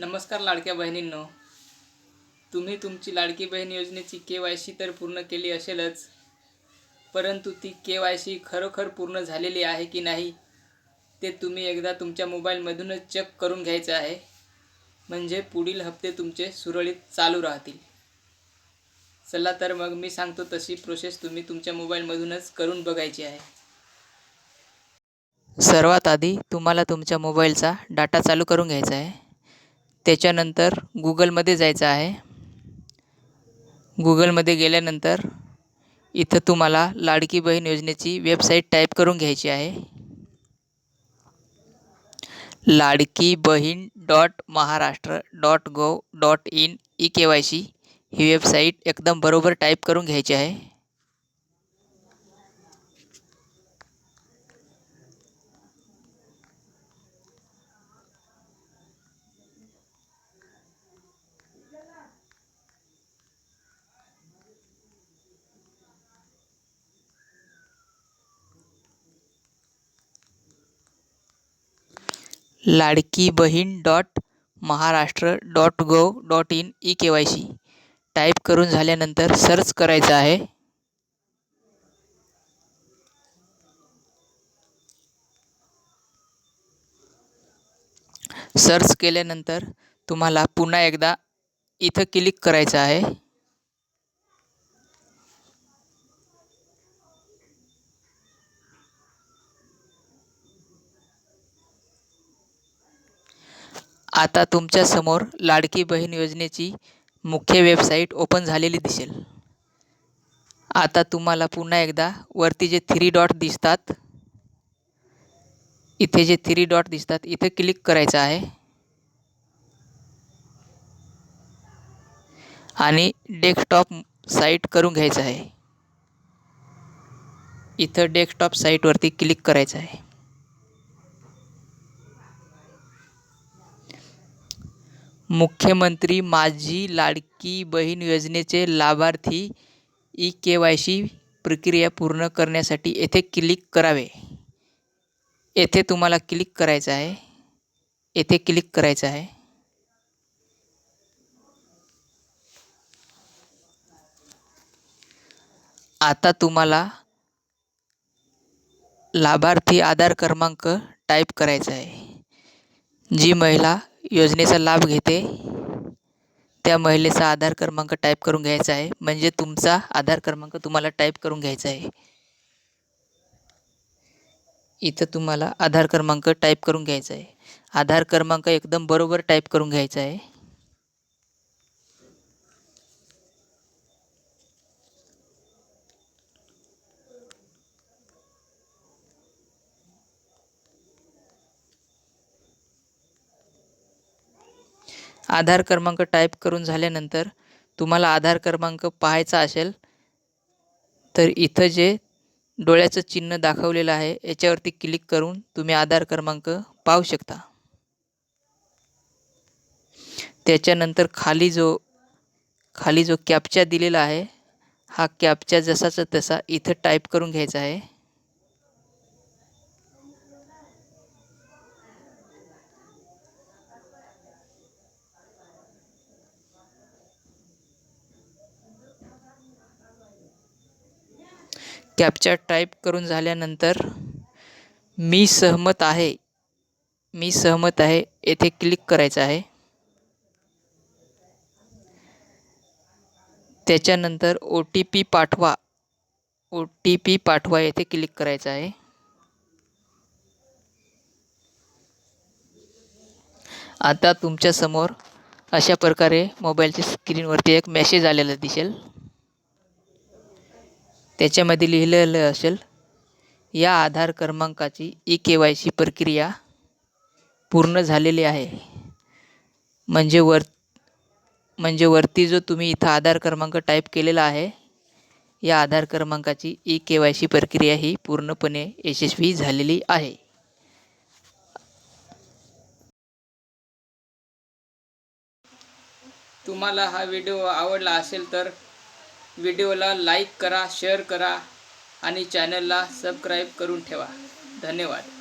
नमस्कार लाडक्या बहिणींनो. तुम्ही तुमची लाडकी बहीण योजनेची के वाय सी तर पूर्ण केली असेलच परंतु ती के वाय सी खरोखर पूर्ण झालेली आहे की नाही ते तुम्ही एकदा तुमच्या मोबाईलमधूनच चेक करून घ्यायचं आहे. म्हणजे पुढील हप्ते तुमचे सुरळीत चालू राहतील. चला तर मग मी सांगतो तशी प्रोसेस तुम्ही तुमच्या मोबाईलमधूनच करून बघायची आहे. सर्वात आधी तुम्हाला तुमच्या मोबाईलचा डाटा चालू करून घ्यायचा आहे. त्याच्यानंतर गुगलमध्ये जायचं आहे. गुगलमध्ये गेल्यानंतर इथं तुम्हाला लाडकी बहीण योजनेची वेबसाईट टाईप करून घ्यायची आहे. Ladki Bahin dot Maharashtra dot gov dot in E K Y C he website एकदम बरोबर टाईप करून घ्यायची आहे. Ladki Bahin dot Maharashtra dot gov dot in E K Y C. Type करून झाल्यानंतर सर्च करायचं आहे. सर्च केल्यानंतर तुम्हाला पुन्हा एकदा इथं क्लिक करायचं आहे. आता तुमच्यासमोर लाडकी बहीण योजनेची मुख्य वेबसाईट ओपन झालेली दिसेल. आता तुम्हाला पुन्हा एकदा वरती जे थ्री डॉट दिसतात इथे जे थ्री डॉट दिसतात इथे क्लिक करायचं आहे. आणि डेस्कटॉप साईट करून घ्यायचं आहे. इथं डेस्कटॉप साईटवरती क्लिक करायचं आहे. मुख्यमंत्री माझी लाडकी बहीण योजनेचे लाभार्थी ई के वाय सी प्रक्रिया पूर्ण करण्यासाठी येथे क्लिक करावे. येथे तुम्हाला क्लिक करायचं आहे. येथे क्लिक करायचं आहे. आता तुम्हाला लाभार्थी आधार क्रमांक टाईप करायचा आहे. जी महिला योजनेचा लाभ घेते. त्या महिलेचा आधार क्रमांक टाईप करून घ्यायचा आहे. म्हणजे तुमचा आधार क्रमांक तुम्हाला टाईप करून घ्यायचा आहे. इथं तुम्हाला आधार क्रमांक टाईप करून घ्यायचा आहे. आधार क्रमांक एकदम बरोबर टाईप करून घ्यायचा आहे. आधार क्रमांक टाईप करून झाल्यानंतर तुम्हाला आधार क्रमांक पाहायचा असेल तर इथं जे डोळ्याचं चिन्ह दाखवलेलं आहे याच्यावरती क्लिक करून तुम्ही आधार क्रमांक पाहू शकता. त्याच्यानंतर खाली जो खाली जो कॅपचा दिलेला आहे हा कॅपचा जसाचा तसा इथं टाईप करून घ्यायचा आहे. कॅप्चा टाईप करून झाल्यानंतर मी सहमत आहे. मी सहमत आहे. येथे क्लिक करायचं आहे. त्याच्यानंतर ओ टी पी पाठवा. ओ टी पी पाठवा. येथे क्लिक करायचं आहे. आता तुमच्यासमोर अशा प्रकारे मोबाईलच्या स्क्रीनवरती एक मेसेज आलेला दिसेल. त्याच्यामध्ये लिहिलेलं असेल या आधार क्रमांकाची ई के वाय सी प्रक्रिया पूर्ण झालेली आहे. म्हणजे वर म्हणजे वरती जो तुम्ही इथं आधार क्रमांक टाईप केलेला आहे या आधार क्रमांकाची ई के वाय सी प्रक्रिया ही पूर्णपणे यशस्वी झालेली आहे. तुम्हाला हा व्हिडिओ आवडला असेल तर व्हिडिओला लाईक करा शेअर करा आणि चॅनलला सबस्क्राईब करून ठेवा. धन्यवाद.